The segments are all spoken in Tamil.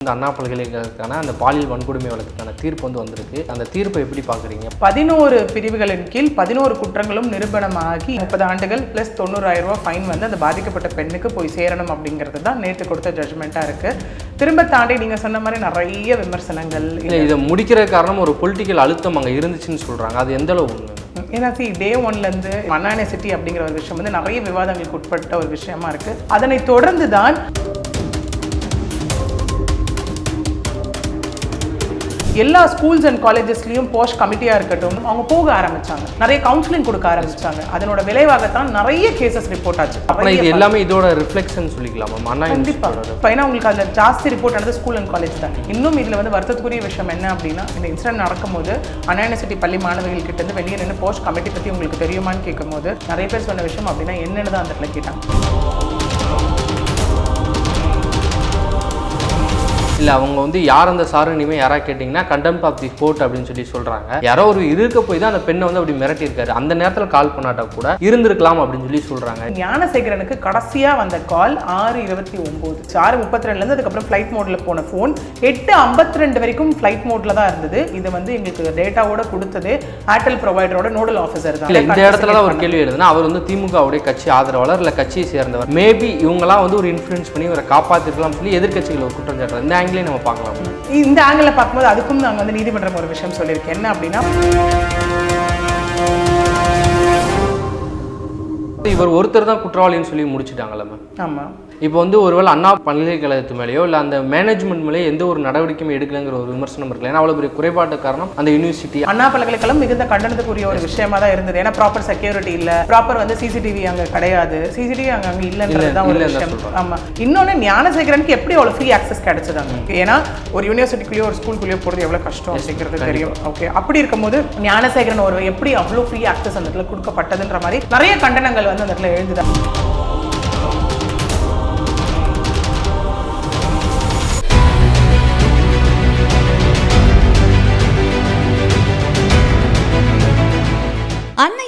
இந்த அண்ணா பல்கலைக்கழகத்துக்கான அந்த பாலியல் வன்கொடுமை வழக்குக்கான தீர்ப்பு வந்து வந்திருக்கு. அந்த தீர்ப்பை எப்படி பார்க்குறீங்க? பதினோரு பிரிவுகளின் கீழ் பதினோரு குற்றங்களும் நிரூபணமாகி முப்பது ஆண்டுகள் ப்ளஸ் தொண்ணூறாயிரம் ரூபாய் ஃபைன் வந்து அந்த பாதிக்கப்பட்ட பெண்ணுக்கு போய் சேரணும் அப்படிங்கிறது தான் நேற்று கொடுத்த ஜட்மெண்ட்டாக இருக்குது திரும்ப தாண்டி நீங்கள் சொன்ன மாதிரி நிறைய விமர்சனங்கள் இல்லை இதை முடிக்கிற காரணம் ஒரு பொலிட்டிக்கல் அழுத்தம் அங்கே இருந்துச்சுன்னு சொல்கிறாங்க அது எந்த அளவு உண்மை? ஏன்னா சி டே ஒன்லேருந்து மண்ணானே சிட்டி அப்படிங்கிற ஒரு விஷயம் வந்து நிறைய விவாதங்களுக்கு உட்பட்ட ஒரு விஷயமா இருக்குது அதனை தொடர்ந்து தான் எல்லா ஸ்கூல்ஸ் அண்ட் காலேஜஸ்லையும் போஸ்ட் கமிட்டியாக இருக்கட்டும் அவங்க போக ஆரம்பிச்சாங்க. நிறைய கவுன்சிலிங் கொடுக்க ஆரம்பிச்சாங்க. அதனோட விளைவாகத்தான் நிறைய கேசஸ் ரிப்போர்ட் ஆச்சு. ஆனால் இது எல்லாமே இதோட ரிஃப்ளெக்ஷன் சொல்லிக்கலாமா? அண்ணா கண்டிப்பா. யூனிவர்சிட்டியோட இப்போ ஏன்னா உங்களுக்கு அதில் ஜாஸ்தி ரிப்போர்ட் ஆனது ஸ்கூல் அண்ட் காலேஜ் தான். இன்னும் இதில் வந்து வருத்தத்துக்குரிய விஷயம் என்ன அப்படின்னா இந்த இன்சிடென்ட் நடக்கும்போது அண்ணா யூனிவர்சிட்டி பள்ளி மாணவிகள் கிட்ட இருந்து வெளியே நின்று போஸ்ட் கமிட்டி பற்றி உங்களுக்கு தெரியுமான்னு கேட்கும்போது நிறைய பேர் சொன்ன விஷயம் அப்படின்னா என்னன்னு தான் அந்த இடத்துல கேட்டாங்க. இல்லை அவங்க வந்து யார் அந்த சாரு இனிமேல் யாராவது கேட்டிங்கன்னா கண்டெம்ட் ஆஃப் தி கோர்ட் அப்படின்னு சொல்லி சொல்கிறாங்க யாரோ ஒரு இருக்க போய் தான் அந்த பெண்ணை வந்து அப்படி மிரட்டியிருக்காரு. அந்த நேரத்தில் கால் பண்ணாட்டா கூட இருந்திருக்கலாம் அப்படின்னு சொல்லி சொல்கிறாங்க ஞானசேகரனுக்கு கடைசியா வந்த கால் ஆறு இருபத்தி ஒன்பது ஆறு முப்பத்தி ரெண்டுலேருந்து அதுக்கப்புறம் ஃப்ளைட் மோட்ல போன ஃபோன் எட்டு ஐம்பத்தி ரெண்டு வரைக்கும் ஃப்ளைட் மோட்ல தான் இருந்தது. இது வந்து எங்களுக்கு டேட்டாவோட கொடுத்தது. ஏர்டெல் ப்ரொவைடரோட நோடல் ஆஃபீஸர் தான். இல்லை இந்த இடத்துல தான் ஒரு கேள்வி எழுதுனா அவர் வந்து திமுகவுடைய கட்சி ஆதரவாளர் இல்லை கட்சியை சேர்ந்தவர். மேபி இவங்களாம் வந்து ஒரு இன்ஃப்ளூயன்ஸ் பண்ணி இவரை காப்பாற்றிருக்கலாம் சொல்லி எதிர்க்கட்சிகள் ஒரு குற்றம் சாட்டுறாங்க. இந்த ஆங்கிலே நம்ம பார்க்கலாம். இந்த ஆங்கிளில் பார்க்கும்போது அதுக்கும் நாங்கள் வந்து நீதிமன்றம் ஒரு விஷயம் சொல்லியிருக்கேன். என்ன அப்படின்னா இவர் ஒருத்தர் தான் குற்றவாளின்னு சொல்லி முடிச்சிட்டாங்கல்ல மேம் ஆமாம் இப்போ வந்து ஒருவேளை அண்ணா பல்கலைக்கழகத்து மேலேயோ இல்லை அந்த மேனேஜ்மெண்ட் மேலேயோ எந்த ஒரு நடவடிக்கையும் எடுக்கலைங்கிற ஒரு விமர்சனம் இருக்குல்ல? ஏன்னா அவ்வளோ பெரிய குறைபாட்டு காரணம் அந்த யூனிவர்சிட்டி அண்ணா பல்கலைக்கழகம் மிகுந்த கண்டனத்துக்குரிய ஒரு விஷயமா தான் இருந்தது. ஏன்னா ப்ராப்பர் செக்யூரிட்டி இல்ல. ப்ராப்பர் வந்து சிசிடிவி அங்க கிடையாது. சிசிடிவி அங்க அங்க இல்லைன்றது தான் ஒரு இல்லைன்னு விஷயம். சொல்றாங்க. ஆமா. இன்னொன்னு ஞானசேகரனுக்கு எப்படி அவ்வளவு ஃப்ரீ ஆக்சஸ் கிடைச்சது அங்க? ஏன்னா ஒரு யூனிவர்சிட்டிக்குள்ளேயோ ஒரு ஸ்கூலுக்குள்ளேயோ போறது எவ்வளவு கஷ்டம் அப்படிங்கிறது தெரியும். ஓகே அப்படி இருக்கும்போது ஞானசேகரன் ஒரு எப்படி அவ்வளவு ஃப்ரீ ஆக்சஸ் அந்த இடத்துல கொடுக்கப்பட்டதுன்ற மாதிரி நிறைய கண்டனங்கள் வந்து அந்த இடத்துல எழுந்துதான்.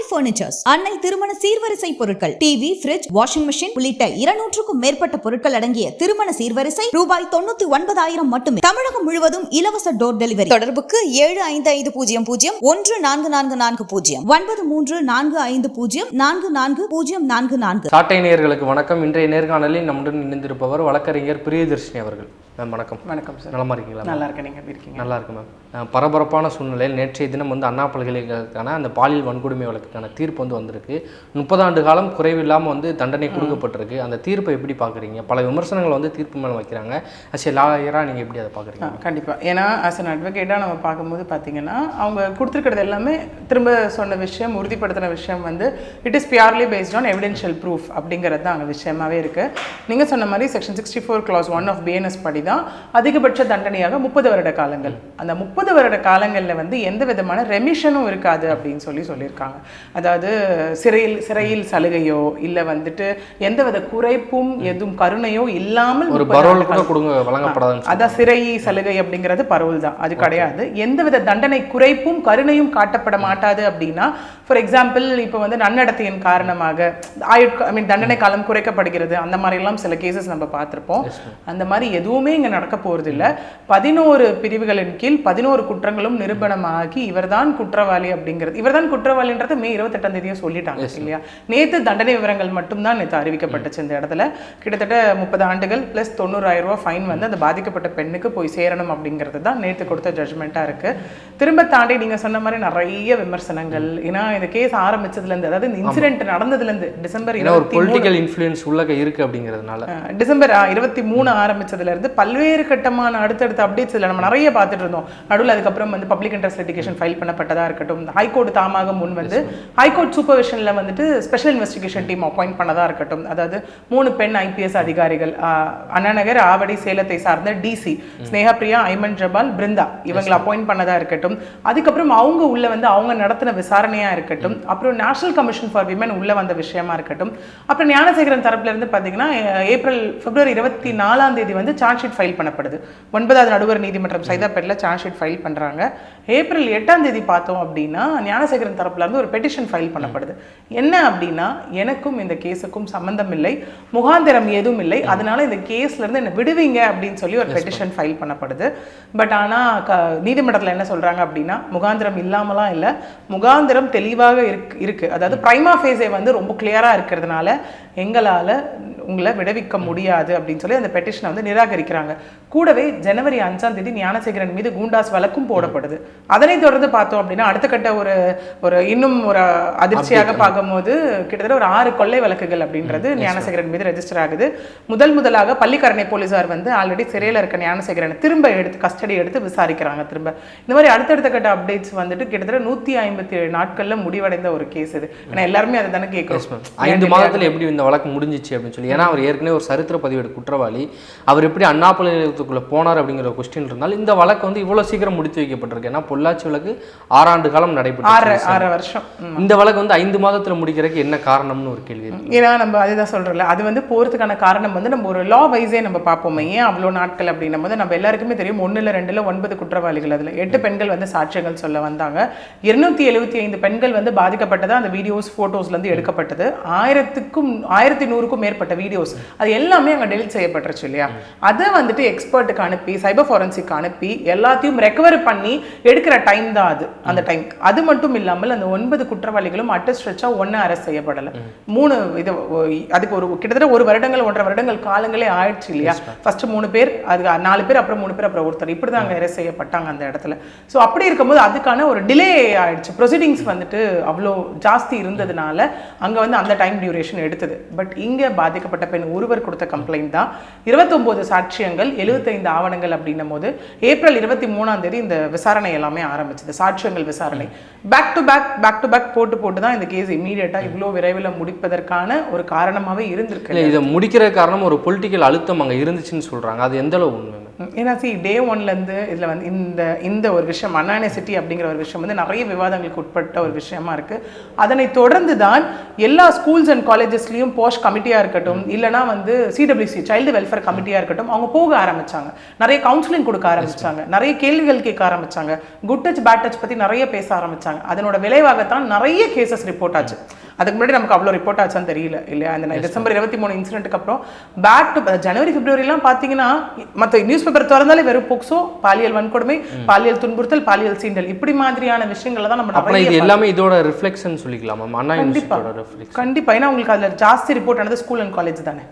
அன்னை பர்னிச்சர்ஸ் அன்னை திருமண சீர்வரிசை பொருட்கள் டிவி பிரிட்ஜ் வாஷிங் மிஷின் உள்ளிட்ட இருநூற்றுக்கும் மேற்பட்ட பொருட்கள் அடங்கிய திருமண சீர்வரிசை ரூபாய் தொண்ணூத்தி ஒன்பதாயிரம் மட்டுமே. தமிழகம் முழுவதும் இலவச டோர் டெலிவரி தொடர்புக்கு ஏழு ஐந்து ஐந்து பூஜ்ஜியம் பூஜ்ஜியம் ஒன்று நான்கு நான்கு நான்கு பூஜ்ஜியம் ஒன்பது மூன்று நான்கு ஐந்து பூஜ்ஜியம் நான்கு நான்கு பூஜ்ஜியம் நான்கு நான்கு. சாட்டை நேர்களுக்கு வணக்கம். இன்றைய நேர்காணலில் நம்முடன் இணைந்திருப்பவர் வழக்கறிஞர் பிரியதர்ஷினி அவர்கள். மேம் வணக்கம். வணக்கம் சார் நலமா இருக்கீங்களா நல்லா இருக்கேன் நீங்க எப்படி இருக்கீங்க? நல்லா இருக்கு மேம். பரபரப்பான சூழ்நிலையில் நேற்றைய தினம் வந்து அண்ணா பல்கலைக்கழகத்துக்கான அந்த பாலியல் வன்கொடுமை வழக்குக்கான தீர்ப்பு வந்து வந்திருக்கு. முப்பதாண்டு காலம் குறைவில்லாமல் வந்து தண்டனை கொடுக்கப்பட்டிருக்கு. அந்த தீர்ப்பை எப்படி பார்க்குறீங்க? பல விமர்சனங்கள் வந்து தீர்ப்பு மேலே வைக்கிறாங்க. அஸ் ஏ லாயராக நீங்கள் எப்படி அதை பார்க்குறீங்க? ஆ, கண்டிப்பா. ஏன்னா ஆஸ் அன் அட்வொகேட்டாக நம்ம பார்க்கும்போது பார்த்தீங்கன்னா அவங்க கொடுத்துருக்கிறது எல்லாமே திரும்ப சொன்ன விஷயம் உறுதிப்படுத்தின விஷயம் வந்து it is purely based on evidential proof அப்படிங்கிறது தான் அங்கே விஷயமாவே இருக்கு. நீங்க சொன்ன மாதிரி section sixty four clause one of BNS படி தான் அதிகபட்ச தண்டனையாக முப்பது வருட காலங்கள். அந்த முப்பது வருட காலங்களில் வந்து எந்த விதமான ரெமிஷனும் இருக்காது அப்படின்னு சொல்லி சொல்லியிருக்காங்க. அதாவது சிறையில் சிறையில் சலுகையோ இல்லை வந்துட்டு எந்தவித குறைப்பும் எதுவும் கருணையோ இல்லாமல் ஒரு 30 பரோல். கூட கொடுங்க வழங்கப்படாதுன்னு அதான் சிறை சலுகை அப்படிங்கிறது பரோல் தான். அது கிடையாது. எந்தவித தண்டனை குறைப்பும் கருணையும் காட்டப்பட மாட்டாது அப்படின்னா ஃபார் எக்ஸாம்பிள் இப்போ வந்து நன்னடத்தையின் காரணமாக ஆயுட் ஐ மீன் தண்டனை காலம் குறைக்கப்படுகிறது. அந்த மாதிரிலாம் சில கேசஸ் நம்ம பார்த்துருப்போம். அந்த மாதிரி எதுவுமே இங்கே நடக்க போகிறது இல்லை பதினோரு பிரிவுகளின் கீழ் பதினோரு குற்றங்களும் நிரூபணமாகி இவர்தான் குற்றவாளி அப்படிங்கிறது. இவர்தான் குற்றவாளின்றது மே இருபத்தெட்டாம் தேதியே சொல்லிட்டாங்க இல்லையா? நேற்று தண்டனை விவரங்கள் மட்டும்தான் நேற்று அறிவிக்கப்பட்டுச்சு இந்த இடத்துல. கிட்டத்தட்ட முப்பது ஆண்டுகள் ப்ளஸ் தொண்ணூறாயிரம் ரூபாய் ஃபைன் வந்து அந்த பாதிக்கப்பட்ட பெண்ணுக்கு போய் சேரணும் அப்படிங்கிறது தான் நேற்று கொடுத்த ஜட்மெண்ட்டாக இருக்கு. திரும்ப தாண்டி நீங்க சொன்ன மாதிரி நிறைய விமர்சனங்கள். ஏன்னா இந்த கேஸ் ஆரம்பிச்சதுலேருந்து அதாவது இந்த இன்சிடென்ட் நடந்ததுலேருந்து டிசம்பர் ஒரு பொலிட்டிக்கல் இன்ஃப்ளூயன்ஸ் உள்ளக இருக்கு அப்படிங்கிறதுனால. டிசம்பர் இருபத்தி மூணு ஆரம்பிச்சதுல இருந்து பல்வேறு கட்டமான அடுத்தடுத்த அப்டேட்ஸ் இதில் நம்ம நிறைய பார்த்துட்டு இருந்தோம். நடுவில் அதுக்கப்புறம் வந்து பப்ளிக் இன்ட்ரெஸ்ட் லிட்டிகேஷன் ஃபைல் பண்ணப்பட்டதா இருக்கட்டும். ஹைகோர்ட் தாமாக முன் வந்து ஹைகோர்ட் சூப்பர்விஷனில் வந்துட்டு ஸ்பெஷல் இன்வெஸ்டிகேஷன் டீம் அப்பாயிண்ட் பண்ணதா இருக்கட்டும். அதாவது மூணு பெண் ஐபிஎஸ் அதிகாரிகள் அண்ணாநகர் ஆவடி சேலத்தை சார்ந்த டிசி ஸ்னேகா பிரியா ஐமன் ஜபால் பிருந்தா இவங்களை அப்பாயிண்ட் பண்ணதா இருக்கட்டும். அதுக்கப்புறம் அவங்க உள்ள வந்து அவங்க நடத்தின விசாரணையா இருக்கட்டும். அப்புறம் நேஷனல் கமிஷன் ஃபார் விமன் உள்ள வந்த விஷயமா இருக்கட்டும். அப்புறம் ஞானசேகரன் தரப்புல இருந்து பார்த்தீங்கன்னா ஏப்ரல் பிப்ரவரி இருபத்தி நாலாம் தேதி வந்து சார்ஜ் ஷீட் ஃபைல் பண்ணப்படுது. ஒன்பதாவது நடுவர் நீதிமன்றம் சைதாப்பேட்டில் சார்ஜ் ஷீட் ஃபைல் பண்றாங்க. ஏப்ரல் எட்டாம் தேதி பார்த்தோம் அப்படின்னா ஞானசேகரன் தரப்புல இருந்து ஒரு பெட்டிஷன் ஃபைல் பண்ணப்படுது. என்ன அப்படின்னா எனக்கும் இந்த கேஸுக்கும் சம்பந்தம் இல்லை முகாந்திரம் எதுவும் இல்லை அதனால இந்த கேஸ்ல இருந்து என்ன விடுவீங்க அப்படின்னு சொல்லி ஒரு பெட்டிஷன் ஃபைல் பண்ணப்படுது. பட் ஆனா க நீதிமன்றத்துல என்ன சொல்றாங்க அப்படின்னா முகாந்திரம் இல்லாமலாம் இல்ல முகாந்திரம் தெளிவாக இருக்கு இருக்கு. அதாவது பிரைமா ஃபேஸே வந்து ரொம்ப கிளியரா இருக்கிறதுனால எங்களால உங்களை விடுவிக்க முடியாது அப்படின்னு சொல்லி அந்த பெட்டிஷனை வந்து நிராகரிக்கிறாங்க. கூடவே ஜனவரி அஞ்சாம் தேதி ஞானசேகரன் மீது கூண்டாஸ் வழக்கும் போடப்படுது. அதனைத் தொடர்ந்து பார்த்தோம் அப்படின்னா அடுத்த கட்ட ஒரு ஒரு இன்னும் ஒரு அதிர்ச்சியாக பார்க்கும்போது கிட்டத்தட்ட ஒரு ஆறு கொள்ளை வழக்குகள் அப்படின்றது ஞானசேகரன் மீது ரெஜிஸ்டர் ஆகுது. முதல் முதலாக பள்ளிக்கரணை போலீசார் வந்து ஆல்ரெடி சிறையில் இருக்க ஞானசேகரனை திரும்ப எடுத்து கஸ்டடி எடுத்து விசாரிக்கிறாங்க திரும்ப. இந்த மாதிரி அடுத்தடுத்த கட்ட அப்டேட்ஸ் வந்துட்டு கிட்டத்தட்ட நூத்தி ஐம்பத்தி ஏழு நாட்கள்ல முடிவடைந்த ஒரு கேஸ் இது. ஏன்னா எல்லாருமே அதை தானே கேட்கணும் ஐந்து மாதத்துல எப்படி இந்த வழக்கு முடிஞ்சிச்சு அப்படின்னு சொல்லி ஏன்னா அவர் ஏற்கனவே ஒரு சரித்திர பதிவேடு குற்றவாளி. அவர் எப்படி அண்ணா பல்கலைக்கழகத்துக்குள்ள போனார் அப்படிங்கிற கொஸ்டின் இருந்தால் இந்த வழக்கு வந்து இவ்வளவு சீக்கிரம் முடித்து வைக்கப்பட்டிருக்கு. ஏன்னா பொள்ளாச்சி வழக்கு ஆறாண்டு காலம் நடைபெற்று ஆறு வருஷம். இந்த வழக்கு வந்து ஐந்து மாதத்துல முடிக்கிறதுக்கு என்ன காரணம்னு ஒரு கேள்வி ஏன்னா நம்ம அதுதான் சொல்றோம்ல அது வந்து போறதுக்கான காரணம் வந்து நம்ம ஒரு லா வைஸே நம்ம பார்ப்போமே. ஏன் அவ்வளோ நாட்கள் அப்படின்னும் போது நம்ம எல்லாருக்குமே தெரியும் ஒண்ணுல ரெண்டுல ஒன்பது குற்றவாளிகள் அதுல. எட்டு பெண்கள் வந்து சாட்சியங்கள் சொல்ல வந்தாங்க. இருநூத்தி எழுபத்தி ஐந்து பெண்கள் வந்து பாதிக்கப்பட்டதா அந்த வீடியோஸ் போட்டோஸ்ல இருந்து எடுக்கப்பட்டது. ஆயிரத்துக்கும் ஆயிரத்தி நூறுக்கும் மேற்பட்ட வீடியோஸ் அது எல்லாமே அங்க டெலிட் செய்யப்பட்டுருச்சு இல்லையா? அதை வந்துட்டு எக்ஸ்பர்ட்டுக்கு அனுப்பி சைபர் ஃபாரன்சிக் அனுப்பி எல்லாத்தையும் ரெக்கவர் பண்ணி எடுக்கிற டைம் தான் அது அந்த டைம் அது மட்டும் இல்லாமல் அந்த ஒன்பது குற்றவாளிகளும் அட்டஸ்ட் வச்சா ஒன்னு அரெஸ்ட் செய்யப்படல. மூணு இது அதுக்கு ஒரு கிட்டத்தட்ட ஒரு வருடங்கள் ஒன்றரை வருடங்கள் காலங்களே ஆயிடுச்சு இல்லையா? ஃபர்ஸ்ட் மூணு பேர் அது நாலு பேர் அப்புறம் மூணு பேர் அப்புறம் ஒருத்தர். இப்படி தான் அங்கே அரெஸ்ட் செய்யப்பட்டாங்க அந்த இடத்துல. ஸோ அப்படி இருக்கும்போது அதுக்கான ஒரு டிலே ஆயிடுச்சு. ப்ரொசீடிங்ஸ் வந்துட்டு அவ்வளோ ஜாஸ்தி இருந்ததுனால அங்க வந்து அந்த டைம் டியூரேஷன் எடுத்தது. பட் இங்க பாதிக்கப்பட்ட பெண் ஒருவர் கொடுத்த கம்ப்ளைண்ட் தான். இருபத்தொம்போது சாட்சியங்கள் எழுபத்தைந்து ஆவணங்கள் அப்படின்னும் போது ஏப்ரல் இருபத்தி மூணாம் தேதி இந்த விசாரணை எல்லாமே ஆரம்பிச்சது. சாட்சியங்கள் விசாரணை. Back to back back to back போட்டு போட்டு தான் இந்த கேஸ் இமீடியட்டாக இவ்வளோ விரைவில் முடிப்பதற்கான ஒரு காரணமாகவே இருந்திருக்கு. இதை முடிக்கிற காரணம் ஒரு பொலிட்டிக்கல் அழுத்தம் அங்க இருந்துச்சுன்னு சொல்றாங்க. அது எந்த அளவு உண்மை? ஏன்னா சி டே ஒன்லேருந்து இதில் வந்து இந்த இந்த ஒரு விஷயம் அனானிசிட்டி அப்படிங்கிற ஒரு விஷயம் வந்து நிறைய விவாதங்களுக்கு உட்பட்ட ஒரு விஷயமா இருக்கு. அதனை தொடர்ந்து தான் எல்லா ஸ்கூல்ஸ் அண்ட் காலேஜஸ்லையும் போஸ்ட் கமிட்டியாக இருக்கட்டும் இல்லைனா வந்து சிடபிள்யூசி சைல்டு வெல்ஃபேர் கமிட்டியாக இருக்கட்டும் அவங்க போக ஆரம்பிச்சாங்க. நிறைய கவுன்சிலிங் கொடுக்க ஆரம்பிச்சாங்க. நிறைய கேள்விகள் கேட்க ஆரம்பிச்சாங்க. குட் டச் பேட் டச் பற்றி நிறைய பேச ஆரம்பிச்சாங்க. அதனோட விளைவாகத்தான் நிறைய கேசஸ் ரிப்போர்ட் ஆச்சு. அதுக்கு முன்னாடி நமக்கு அவ்வளோ ரிப்போர்ட் ஆச்சான்னு தெரியல இல்லையா? அந்த டிசம்பர் இருபத்தி மூணு இன்சிடென்ட்டுக்கு அப்புறம் பேக் டு ஜனவரி பிப்ரவரிலாம் பார்த்தீங்கன்னா மற்ற நியூஸ் பேப்பர் திறந்தாலே வெறும் போக்சோ பாலியல் வன்கொடுமை பாலியல் துன்புறுத்தல் பாலியல் சீண்டல். இப்படி மாதிரியான விஷயங்களை தான் நம்ம இது எல்லாமே இதோட ரிஃப்ளெக்ஷன் சொல்லிக்கலாமா அண்ணா யூனிவர்சிட்டியோட ரிஃப்ளெக்ஷன் கண்டிப்பா. ஏன்னா உங்களுக்கு அதுல ஜாஸ்தி ரிப்போர்ட் ஆனது ஸ்கூல் அண்ட் காலேஜ் தானே.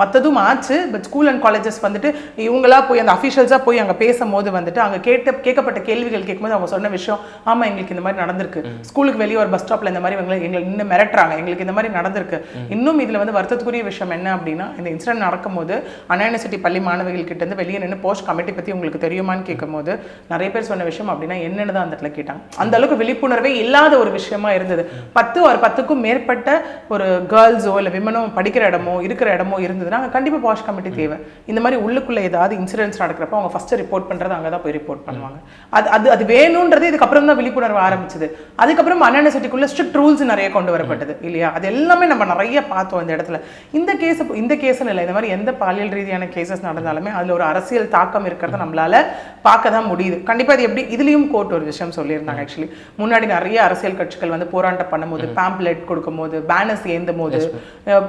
மத்ததும் ஆச்சு பட் ஸ்கூல் அண்ட் காலேஜஸ் வந்துட்டு இவங்களா போய் அந்த அஃபிஷியல்ஸா போய் அங்க பேசும்போது வந்துட்டு அங்க கேட்ட கேட்கப்பட்ட கேள்விகள் கேட்கும்போது அவங்க சொன்ன விஷயம் ஆமா எங்களுக்கு இந்த மாதிரி நடந்திருக்கு. ஸ்கூலுக்கு வெளியே ஒரு பஸ் ஸ்டாப்ல இந்த மாதிரி இவங்க எங்களை இன்னும் மிரட்டுறாங்க. எங்களுக்கு இந்த மாதிரி நடந்திருக்கு. இன்னும் இதுல வந்து வருத்தத்துக்குரிய விஷயம் என்ன அப்படின்னா இந்த இன்சிடென்ட் நடக்கும்போது அண்ணா யூனிவர்சிட்டி பள்ளி மாணவிகள் கிட்ட இருந்து வெளியே நின்று போஸ்ட் கமிட்டி பத்தி உங்களுக்கு தெரியுமான்னு கேட்கும்போது நிறைய பேர் சொன்ன விஷயம் அப்படின்னா என்னன்னு தான் அந்த இடத்துல கேட்டாங்க. அந்த அளவுக்கு விழிப்புணர்வே இல்லாத ஒரு விஷயமா இருந்தது. பத்து ஒரு பத்துக்கும் மேற்பட்ட ஒரு கேர்ள்ஸோ இல்லை விமனோ படிக்கிற இடமோ இருக்கிற இடமோ இருந்ததுன்னா அங்க கண்டிப்பா பாஷ் கமிட்டி தேவை. இந்த மாதிரி உள்ளுக்குள்ள ஏதாவது இன்சிடென்ட்ஸ் நடக்கிறப்ப அவங்க ஃபர்ஸ்ட் ரிப்போர்ட் பண்றது அங்க தான் போய் ரிப்போர்ட் பண்ணுவாங்க. அது அது அது வேணுன்றது இதுக்கப்புறம் தான் விழிப்புணர்வு ஆரம்பிச்சது. அதுக்கப்புறம் அண்ணா யூனிவர்சிட்டிக்குள்ள ஸ்ட்ரிக்ட் ரூல்ஸ் நிறைய கொண்டு வரப்பட்டது இல்லையா? அது எல்லாமே நம்ம நிறைய பார்த்தோம் இந்த இடத்துல. இந்த கேஸ் இந்த கேஸ்னு இல்லை இந்த மாதிரி எந்த பாலியல் ரீதியான கேசஸ் நடந்தாலுமே அதுல ஒரு அரசியல் தாக்கம் இருக்கிறத நம்மளால பார்க்க தான் முடியுது. கண்டிப்பா இது எப்படி இதுலயும் கோர்ட் ஒரு விஷயம் சொல்லியிருந்தாங்க ஆக்சுவலி முன்னாடி நிறைய அரசியல் கட்சிகள் வந்து போராட்டம் பண்ணும்போது பேம்ப்ளெட் கொடுக்கும்போது பேனர்ஸ் ஏந்தும் போது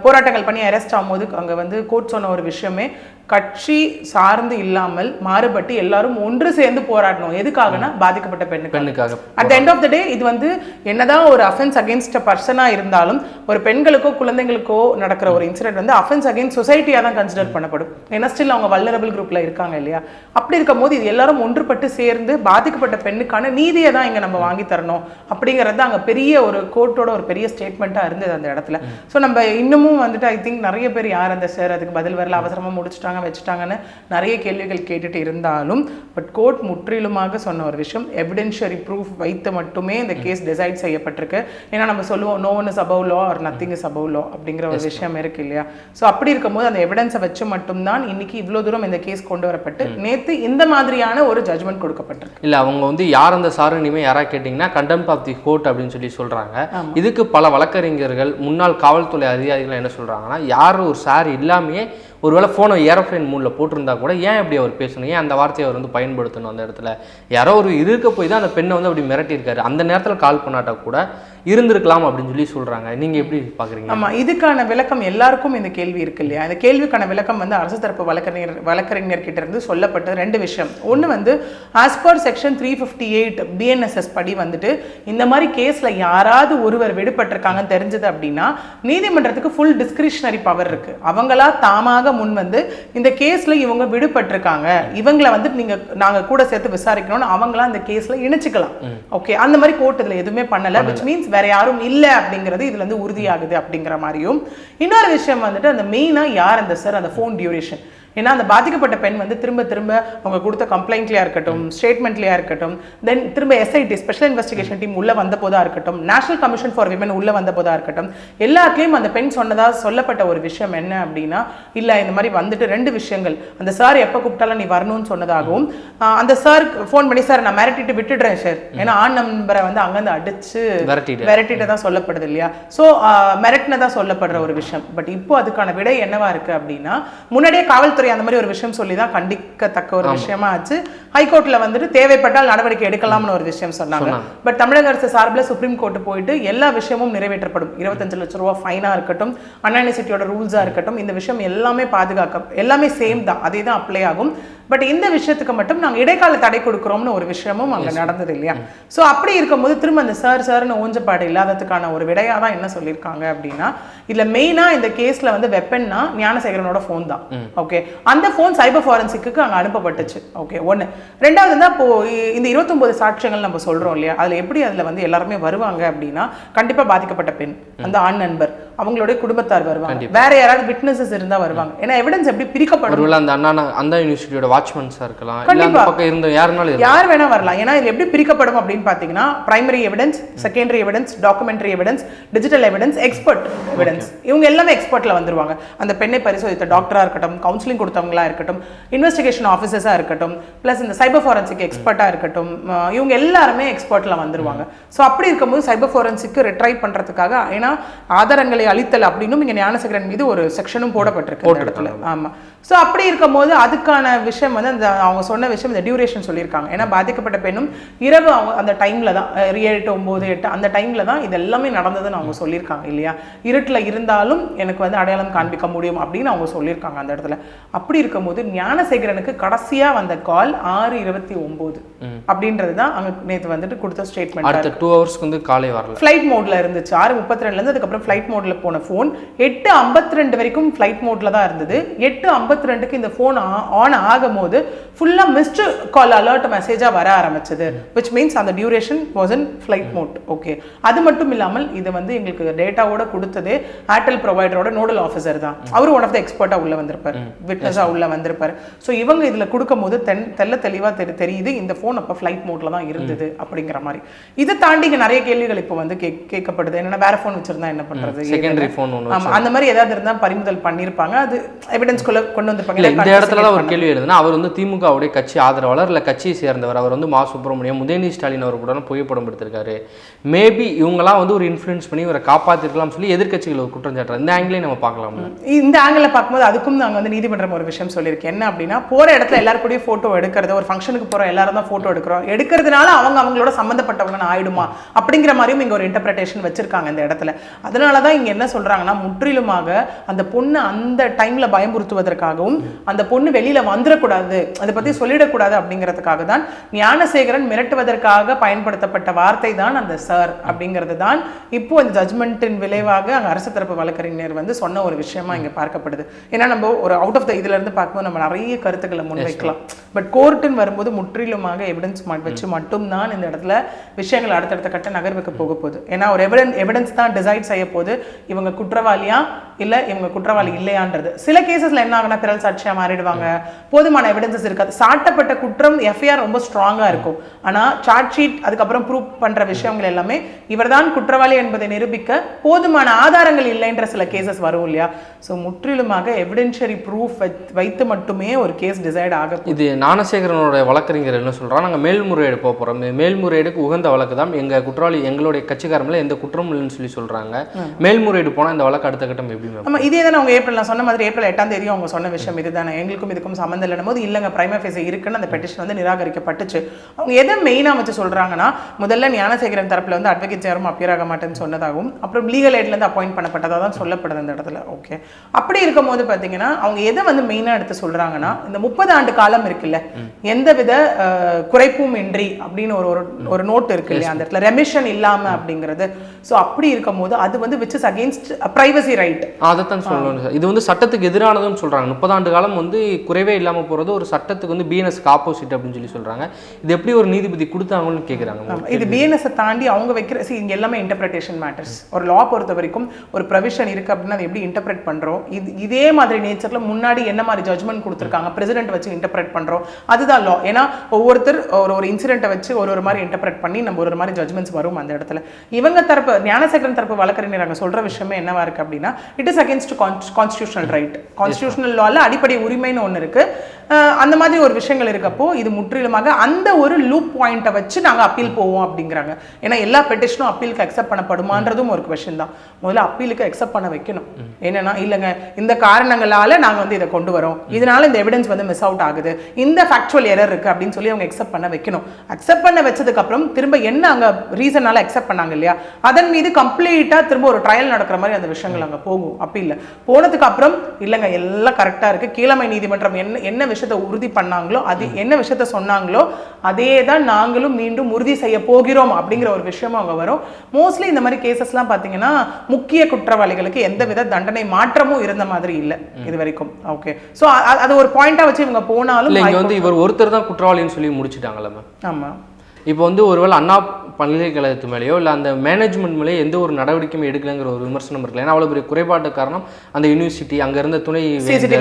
போராட்டங்கள் பண்ணி அரெஸ்ட் ஆகும்போது அங்க வந்து கோர்ட் சொன்ன ஒரு விஷயமே கட்சி சார்ந்து இல்லாமல் மாறுபட்டு எல்லாரும் ஒன்று சேர்ந்து போராடணும். எதுக்காகனா பாதிக்கப்பட்ட பெண்ணுக்கு பெண்ணுக்காக. At end of the day இது வந்து என்னதான் ஒரு அஃபென்ஸ் அகேன்ஸ்ட் பர்சனாக இருந்தாலும் ஒரு பெண்களுக்கோ குழந்தைங்களுக்கோ நடக்கிற ஒரு இன்சிடென்ட் வந்து அஃபென்ஸ் அகேன்ஸ்ட் சொசைட்டியாக தான் கன்சிடர் பண்ணப்படும். ஏன்னா ஸ்டில் அவங்க வல்லரபிள் குரூப்பில் இருக்காங்க இல்லையா? அப்படி இருக்கும் போது இது எல்லாரும் ஒன்றுபட்டு சேர்ந்து பாதிக்கப்பட்ட பெண்ணுக்கான நீதியை தான் இங்கே நம்ம வாங்கி தரணும் அப்படிங்கிறது அங்கே பெரிய ஒரு கோர்ட்டோட ஒரு பெரிய ஸ்டேட்மெண்ட்டாக இருந்தது அந்த இடத்துல. ஸோ நம்ம இன்னமும் வந்துட்டு ஐ திங்க் நிறைய பேர் யார் அந்த சார் அதுக்கு பதில் வரல அவசரமாக முடிச்சுட்டாங்க வச்சுட்டாங்கன்னு நிறைய கேள்விகள் கேட்டுட்டு இருந்தாலும் பட் கோர்ட் முற்றிலுமாக சொன்ன ஒரு விஷயம் எவிடென்ஷியரி ப்ரூஃப் வைத்து மட்டுமே இந்த கேஸ் டிசைட் செய்யப்பட்டிருக்கு. ஏன்னா நம்ம சொல்லுவோம் no one is above law or nothing is above law அப்படிங்கிற ஒரு விஷயம் இருக்கு இல்லையா? ஸோ அப்படி இருக்கும்போது அந்த எவிடன்ஸை வச்சு மட்டும்தான் இன்னைக்கு இவ்வளோ தூரம் இந்த கேஸ் கொண்டு வரப்பட்டு நேத்து இந்த மாதிரியான ஒரு ஜட்மெண்ட் கொடுக்கப்பட்டிருக்கு. இல்ல அவங்க வந்து யார் அந்த சாரு இனிமே யாரா கேட்டிங்கன்னா கண்டெம்ட் ஆஃப் தி கோர்ட் அப்படின்னு சொல்லி சொல்றாங்க. இதுக்கு பல வழக்கறிஞர்கள் முன்னாள் காவல்துறை அதிகாரிகள் என்ன சொல்றாங்கன்னா யாரும் ஒரு சார் இல்லாமையே ஒருவேளை ஃபோனை ஏரோப்ளைன் மூடில் போட்டிருந்தா கூட ஏன் இப்படி அவர் பேசணும்? ஏன் அந்த வார்த்தையை அவர் வந்து பயன்படுத்தணும் அந்த இடத்துல? யாரோ ஒரு இருக்க போய் தான் அந்த பெண்ணை வந்து அப்படி மிரட்டியிருக்காரு. அந்த நேரத்தில் கால் பண்ணாட்டா கூட இருந்திருக்கலாம் அப்படின்னு சொல்லி சொல்றாங்க. நீங்க எப்படி பாக்குறீங்க? ஆமா இதுக்கான விளக்கம் எல்லாருக்கும் இந்த கேள்வி இருக்கு இல்லையா? இந்த கேள்விக்கான விளக்கம் வந்து அரசு தரப்பு வழக்கறிஞர் வழக்கறிஞர் கிட்ட இருந்து சொல்லப்பட்ட ரெண்டு விஷயம். ஒன்று வந்து as per section three fifty eight BNSS படி வந்துட்டு இந்த மாதிரி கேஸ்ல யாராவது ஒருவர் விடுபட்டிருக்காங்கன்னு தெரிஞ்சது அப்படின்னா நீதிமன்றத்துக்கு ஃபுல் டிஸ்கிரிஷனரி பவர் இருக்கு. அவங்களா தாமாக முன் வந்து இந்த கேஸ்ல இவங்க விடுபட்டிருக்காங்க. இவங்களை வந்து நீங்க நாங்க கூட சேர்த்து விசாரிக்கணும்னு அவங்களா அந்த கேஸ்ல இணைச்சிக்கலாம். ஓகே அந்த மாதிரி கோர்ட் இதுல எதுவுமே பண்ணல விச் மீன்ஸ் வேற யாரும் இல்ல அப்படிங்கிறது இதுல இருந்து உறுதியாகுது அப்படிங்கிற மாதிரியும். இன்னொரு விஷயம் வந்துட்டு அந்த மெயினா யார் அந்த சார் அந்த ஃபோன் டியூரேஷன் ஏன்னா அந்த பாதிக்கப்பட்ட பெண் வந்து திரும்ப திரும்ப அவங்க கொடுத்த கம்ப்ளைண்ட்லையா இருக்கட்டும் ஸ்டேட்மெண்ட்லையா இருக்கட்டும் தென் திரும்ப எஸ்ஐடி ஸ்பெஷல் இன்வெஸ்டிகேஷன் டீம் உள்ள வந்த போதா இருக்கட்டும் நேஷனல் கமிஷன் ஃபார் விமன் உள்ள வந்த போதா இருக்கட்டும் எல்லாத்துலேயும் அந்த பெண் சொன்னதா சொல்லப்பட்ட ஒரு விஷயம் என்ன அப்படின்னா இல்ல இந்த மாதிரி வந்துட்டு ரெண்டு விஷயங்கள். அந்த சார் எப்போ கூப்பிட்டாலும் நீ வரணும்னு சொன்னதாகவும் அந்த சார் ஃபோன் பண்ணி சார் நான் மிரட்டிட்டு விட்டுடுறேன் சார் ஏன்னா ஆண் நம்பரை வந்து அங்கேருந்து அடிச்சு விரட்டிட்டு மிரட்டிட்டு தான் சொல்லப்படுது இல்லையா? ஸோ மிரட்டினதா சொல்லப்படுற ஒரு விஷயம். பட் இப்போ அதுக்கான விடை என்னவா இருக்கு அப்படின்னா முன்னாடியே காவல்துறை அந்த மாதிரி ஒரு விஷயம் சொல்லி தான் கண்டிக்கத்தக்க ஒரு விஷயமா ஆச்சு. ஹைகோர்ட்ல வந்துட்டு தேவைப்பட்டால் நடவடிக்கை எடுக்கலாம்னு ஒரு விஷயம் சொன்னாங்க. பட் தமிழக அரசு சார்பில் சுப்ரீம் கோர்ட் போயிட்டு எல்லா விஷயமும் நிறைவேற்றப்படும். இருபத்தஞ்சு லட்சம் ரூபா ஃபைனா இருக்கட்டும் அண்ணா யூனிவர்சிட்டியோட ரூல்ஸா இருக்கட்டும் இந்த விஷயம் எல்லாமே பாதுகாக்க எல்லாமே சேம் தான். அதே தான் அப்ளை ஆகும். பட் இந்த விஷயத்துக்கு மட்டும் நாங்க இடைக்கால தடை கொடுக்குறோம்னு ஒரு விஷயமும் அங்க நடந்தது இல்லையா? சோ அப்படி இருக்கும்போது திரும்ப அந்த சார் சார்னு ஊஞ்சப்பாடு இல்லாததுக்கான ஒரு விடையா தான் என்ன சொல்லியிருக்காங்க அப்படின்னா இதுல மெயினா இந்த கேஸ்ல வந்து வெப்பன்னா ஞானசேகரனோட ஃபோன் தான். ஓகே அந்த ஃபோன் சைபர் ஃபாரன்சிக்கு அங்க அனுப்பப்பட்டுச்சு. ஓகே ஒண்ணு. ரெண்டாவது வந்து அப்போ இ- இந்த இருபத்தொன்பது சாட்சியங்கள் நம்ம சொல்றோம் இல்லையா? அதுல எப்படி அதுல வந்து எல்லாருமே வருவாங்க அப்படின்னா கண்டிப்பா பாதிக்கப்பட்ட பெண் அந்த ஆண் நண்பர். அவங்களுடைய குடும்பத்தார் வருவாங்க. வேற யாராவது விட்னஸஸ் இருந்தா வருவாங்க. ஏன்னா எவிடன்ஸ் எப்படி பிரிக்கப்படும் ஒருவேளை அந்த அண்ணா அந்த யூனிவர்சிட்டியோட வாட்ச்மேன்ஸா இருக்கலாம் இல்ல அந்த கண்டிப்பா. பக்கம் இருந்த யாருனாலும். யார் வேணா வரலாம். ஏன்னா இது எப்படி பிரிக்கப்படும் அப்படின்னு பார்த்தீங்கன்னா primary evidence secondary evidence documentary evidence digital evidence expert evidence இவங்க எல்லாமே எக்ஸ்பர்ட்ல வந்துருவாங்க. அந்த பெண்ணை பரிசோதித்த டாக்டரா இருக்கட்டும் கவுன்சிலிங் கொடுத்தவங்களா இருக்கட்டும் இன்வெஸ்டிகேஷன் ஆஃபீஸர்ஸா இருக்கட்டும் பிளஸ் இந்த சைபர் ஃபாரன்சிக் எக்ஸ்பர்ட்டா இருக்கட்டும் இவங்க எல்லாருமே எக்ஸ்பர்ட்ல வந்துருவாங்க. ஸோ அப்படி இருக்கும்போது சைபர் ஃபாரன்சிக்கு ரிட்ரை பண்றதுக்காக ஏன்னா ஆதாரங்களை அளித்தல் அப்படின்னும் இங்க ஞானசேகரன் மீது ஒரு செக்ஷனும் போடப்பட்டிருக்கு இந்த இடத்துல. ஆமா. ஸோ அப்படி இருக்கும்போது அதுக்கான விஷயம் வந்து அந்த அவங்க சொன்ன விஷயம் இந்த டியூரேஷன் சொல்லியிருக்காங்க. ஏன்னா பாதிக்கப்பட்ட பெண்ணும் இரவு அவங்க அந்த டைம்ல தான் எட்டு ஒம்பது எட்டு அந்த டைம்ல தான் இது எல்லாமே நடந்ததுன்னு அவங்க சொல்லியிருக்காங்க இல்லையா? இருட்டில் இருந்தாலும் எனக்கு வந்து அடையாளம் காண்பிக்க முடியும் அப்படின்னு அவங்க சொல்லியிருக்காங்க அந்த இடத்துல. அப்படி இருக்கும்போது ஞானசேகரனுக்கு கடைசியா வந்த கால் ஆறு இருபத்தி ஒம்பது அப்படின்றது தான் அங்க நேற்று வந்துட்டு கொடுத்த ஸ்டேட்மெண்ட் அடுத்த டூ ஹவர்ஸ்க்கு வந்து காலை வரல. ஃப்ளைட் மோட்ல இருந்துச்சு. ஆறு முப்பத்தி ரெண்டுலேருந்து அதுக்கப்புறம் ஃப்ளைட் மோட்ல போன ஃபோன் எட்டு ஐம்பத்தி ரெண்டு வரைக்கும் ஃப்ளைட் மோட்ல தான் இருந்தது. எட்டு ஐம்பத்தி ரெண்டுக்கு இந்த ஃபோன் ஆன் ஆகும்போது ஃபுல்லாக மிஸ்டு கால் அலர்ட் மெசேஜாக வர ஆரம்பிச்சது. விச் மீன்ஸ் அந்த duration was in flight mode okay அது மட்டும் இல்லாமல் இது வந்து எங்களுக்கு டேட்டாவோட கொடுத்தது ஏர்டெல் ப்ரொவைடரோட நோடல் ஆஃபீஸர் தான். அவர் ஒன் ஆஃப் த எக்ஸ்பர்ட்டாக உள்ள வந்திருப்பார். விட்னஸாக உள்ள வந்திருப்பார். ஸோ இவங்க இதில் கொடுக்கும்போது தென் தெல்ல தெளிவாக தெரி தெரியுது இந்த ஃபோன் அப்போ ஃப்ளைட் மோட்ல தான் இருந்தது அப்படிங்கிற மாதிரி. இதை தாண்டி இங்க நிறைய கேள்விகள் இப்போ வந்து கேக் கேட்கப்படுது. என்னன்னா வேற ஃபோன் வச்சிருந்தா என்ன பண்றது? செகண்டரி ஃபோன் ஒன்று ஆமா அந்த மாதிரி ஏதாவது இருந்தா பறிமுதல் பண்ணிருப்பாங்க. அது எவிடன்ஸ்குள்ள கொண்டு வந்திருப்பாங்க. இல்ல இந்த இடத்துல தான் ஒரு கேள்வி எழுதுனா அவர் வந்து திமுகவுடைய கட்சி ஆதரவாளர் இல்ல கட்சியை சேர்ந்தவர் அவர் வந்து மா சுப்பிரமணியம் உதயநிதி ஸ்டாலின் அவர் கூட புகைப்படம் எடுத்திருக்காரு. மேபி இவங்கெல்லாம் வந்து ஒரு இன்ஃப்ளூயன்ஸ் பண்ணி இவரை காப்பாத்திருக்கலாம் சொல்லி எதிர்க்கட்சிகள் ஒரு குற்றம் சாட்டுறாரு இந்த ஆங்கிலையும் நம்ம பார்க்கலாம் இந்த ஆங்கிள் பார்க்கும்போது அதுக்கும் நாங்க வந்து நீதிமன்றம் ஒரு விஷயம் சொல்லியிருக்கேன். என்ன அப்படின்னா போற இடத்துல எல்லாரும் கூடயும் போட்டோ எடுக்கிறது ஒரு ஃபங்க்ஷனுக்கு போற எல்லாரும் தான் போட்டோ எடுக்கிறோம். எடுக்கிறதுனால அவங்க அவங்களோட சம்மந்தப்பட்டவங்கன்னு ஆயிடுமா? அப்படிங்கிற மாதிரியும் இங்க ஒரு இன்டர்பிரேஷன் வச்சிருக்காங்க இந்த இடத்துல. அதனால தான் இங்க என்ன சொல்றாங்கன்னா முற்றிலுமாக அந்த பொண்ணு அந்த டைம்ல பயமுறுத்துவதற்காகவும் அந்த பொண்ணு வெளியில வந்துடக்கூடாது அதை பத்தி சொல்லிடக்கூடாது அப்படிங்கிறதுக்காக தான் ஞானசேகரன் மிரட்டுவதற்காக பயன்படுத்தப்பட்ட வார்த்தை தான் அந்த சார் அப்படிங்கிறது தான். இப்போ இந்த ஜட்மெண்ட்டின் விளைவாக அங்க அரசு தரப்பு வழக்கறிஞர் வந்து சொன்ன ஒரு விஷயமா இங்க பார்க்கப்படுது. ஏன்னா நம்ம ஒரு அவுட் ஆஃப் த இதுல இருந்து பார்க்கும்போது நம்ம நிறைய கருத்துக்களை முன்வைக்கலாம். பட் கோர்ட்டுன்னு வரும்போது முற்றிலுமாக எவிடன்ஸ் வச்சு மட்டும்தான் இந்த இடத்துல விஷயங்கள் அடுத்தடுத்த கட்ட நகர்வுக்கு போக போகுது. ஏன்னா ஒரு எவிடன் எவிடன்ஸ் தான் டிசைட் செய்ய போகுது. இவங்க குற்றவாளியா? இல்ல இவங்க குற்றவாளி இல்லையான்றது. சில கேசஸ்ல என்ன ஆகுனா பிறல் சாட்சியா மாறிடுவாங்க. போதுமான எவிடன்சஸ் இருக்காது. சாட்டப்பட்ட குற்றம் எஃப்ஐஆர் ரொம்ப ஸ்ட்ராங்கா இருக்கும். ஆனா சார்ஜ் ஷீட் அதுக்கப்புறம் ப்ரூவ் பண்ற விஷயங்கள் எல்லாமே இவர்தான் குற்றவாளி என்பதை நிரூபிக்க போதுமான ஆதாரங்கள் இல்லைன்ற சில கேசஸ் வரும் இல்லையா? ஸோ முற்றிலுமாக எவிடென்ஷியரி ப்ரூஃப் வைத்து மட்டுமே ஒரு கேஸ் டிசைட் ஆக இது ஞானசேகரனோட வழக்கறிஞர் என்ன சொல்றாங்க நாங்கள் மேல்முறையீடு போக போகிறோம் மேல்முறையீடுக்கு உகந்த வழக்கு தான். எங்கள் குற்றவாளி எங்களுடைய கட்சிக்காரங்கள எந்த குற்றமும் இல்லைன்னு சொல்லி சொல்றாங்க. மேல்முறையீடு போனால் இந்த வழக்கு அடுத்த கட்டம் எப்படி மேம்? ஆமா இதே தான் அவங்க ஏப்ரல் நான் சொன்ன மாதிரி ஏப்ரல் எட்டாம் தேதி அவங்க சொன்ன விஷயம் இதுதானே. எங்களுக்கும் இதுக்கும் சம்மந்தம் இல்லைனும் போது இல்லைங்க பிரைமா ஃபேஸ் இருக்குன்னு அந்த பெட்டிஷன் வந்து நிராகரிக்கப்பட்டுச்சு. அவங்க எதை மெயினாக வச்சு சொல்றாங்கன்னா முதல்ல ஞானசேகரன் தரப்புல வந்து அட்வொகேட் யாரும் அப்பியர் ஆக மாட்டேன்னு சொன்னதாகவும் அப்புறம் லீகல் இருந்து அப்பாயிண்ட் பண்ணப்பட்டதாக தான் சொல்லப்படுது அந்த இடத்துல. ஓகே அப்படி இருக்கும்போது பார்த்தீங்கன்னா அவங்க எதை வந்து மெயினாக எடுத்து சொல்றாங்கன்னா இந்த முப்பது ஆண்டு காலம் இருக்குல்ல எந்தவித அஹ், குறைப்பும் இன்றி அப்படின்னு ஒரு ஒரு நோட் இருக்கு இல்லையா அந்த இடத்துல ரெமிஷன் இல்லாம அப்படிங்கிறது. ஸோ அப்படி இருக்கும்போது அது வந்து which is against privacy right அதைத்தான் சொல்லணும் சார். இது வந்து சட்டத்துக்கு எதிரானதுன்னு சொல்றாங்க. முப்பதாண்டு காலம் வந்து குறைவே இல்லாமல் போகிறது ஒரு சட்டத்துக்கு வந்து பிஎன்எஸ்க்கு ஆப்போசிட் அப்படின்னு சொல்லி சொல்றாங்க. இது எப்படி ஒரு நீதிபதி கொடுத்தாங்கன்னு கேட்குறாங்க. இது பிஎன்எஸ் தாண்டி அவங்க வைக்கிற see இங்க எல்லாமே இன்டர்பிரேஷன் மேட்டர்ஸ் ஒரு லா பொறுத்த வரைக்கும் ஒரு ப்ரொவிஷன் இருக்கு அப்படின்னா அதை எப்படி இன்டர்பிரேட் பண்றோம்? இது இதே மாதிரி நேச்சர்ல முன்னாடி என்ன மாதிரி ஜட்மெண்ட் கொடுத்துருக்காங்க? பிரசிடென்ட் வச்சு இன்டர்பிரேட் பண்றோம். அதுதான் லா ஏன்னா ஒவ்வொருத்தர் ஒரு ஒரு இன்சிடென்ட்டை வச்சு ஒரு ஒரு மாதிரி இன்டர்பிரேட் பண்ணி நம்ம ஒரு மாதிரி ஜட்மெண்ட்ஸ் வரும் அந்த இடத்துல. இவங்க தரப்பு ஞானசேகரன் தரப்பு வழக்கறிஞர் அங்க சொல்ற விஷயமே என்னவா இருக்கு அப்படின்னா it is against constitutional right constitutional லால அடிப்படை உரிமைன்னு ஒன்று இருக்கு. அந்த மாதிரி ஒரு விஷயங்கள் இருக்கப்போ இது முற்றிலுமாக அந்த ஒரு லூப் பாயிண்ட்டை வச்சு நாங்க அப்பீல் போவோம் அப்படிங்கிறாங்க. ஏன்னா எல்லா பெட்டிஷனும் அப்பீலுக்கு அக்செப்ட் பண்ணப்படுமான்றதும் ஒரு கொஷின் தான். முதல்ல அப்பீலுக்கு அக்செப்ட் பண்ண வைக்கணும். என்னன்னா இல்லைங்க இந்த காரணங்களால நாங்க வந்து இதை கொண்டு வரோம். இதனால இந்த எவிடன்ஸ் வந்து மிஸ் அவுட் ஆகுது. இந்த ஃபேக்சுவல் எரர் இருக்கு அப்படின்னு சொல்லி அவங்க அக்செப்ட் பண்ண வைக்கணும். அக்செப்ட் பண்ண வச்சதுக்கு அப்புறம் திரும்ப என்ன அங்க ரீசனால அக்செப்ட் பண்ணாங்க இல்லையா? அதன் மீது கம்ப்ளீட்டா திரும்ப ஒரு ட்ரையல் நடக்கிற மாதிரி அந்த விஷயங்கள் அங்க போகும். அப்பீல்ல போனதுக்கு அப்புறம் இல்லைங்க எல்லாம் கரெக்டா இருக்கு. கீழமை நீதிமன்றம் என்ன என்ன விஷயத்தை உறுதி பண்ணாங்களோ அது என்ன விஷயத்த சொன்னாங்களோ அதே தான் நாங்களும் மீண்டும் உறுதி செய்ய போகிறோம் அப்படிங்கிற ஒரு விஷயமும் அங்க வரும். மோஸ்ட்லி இந்த மாதிரி கேசஸ்லாம் பார்த்தீங்கன்னா முக்கிய குற்றவாளிகளுக்கு எந்தவித தண்டனை மாற்றமும் இருந்த மாதிரி இல்லை இது வரைக்கும். ஓகே ஸோ அது ஒரு பாயிண்டா வச்சு இவங்க போனாலும் இல்லை இங்கே வந்து இவர் ஒருத்தர் தான் குற்றவாளின்னு சொல்லி முடிச்சிட்டாங்கல்ல மேம் ஆமா. இப்போ வந்து ஒருவேளை அண்ணா பல்கலைக்கழகத்து மேலேயோ இல்லை அந்த மேனேஜ்மெண்ட் மேலேயோ எந்த ஒரு நடவடிக்கையும் எடுக்கலைங்கிற ஒரு விமர்சனம் இருக்குல்ல. ஏன்னா அவ்வளோ பெரிய குறைபாட்டு காரணம் அந்த யூனிவர்சிட்டி அங்கே இருந்த துணை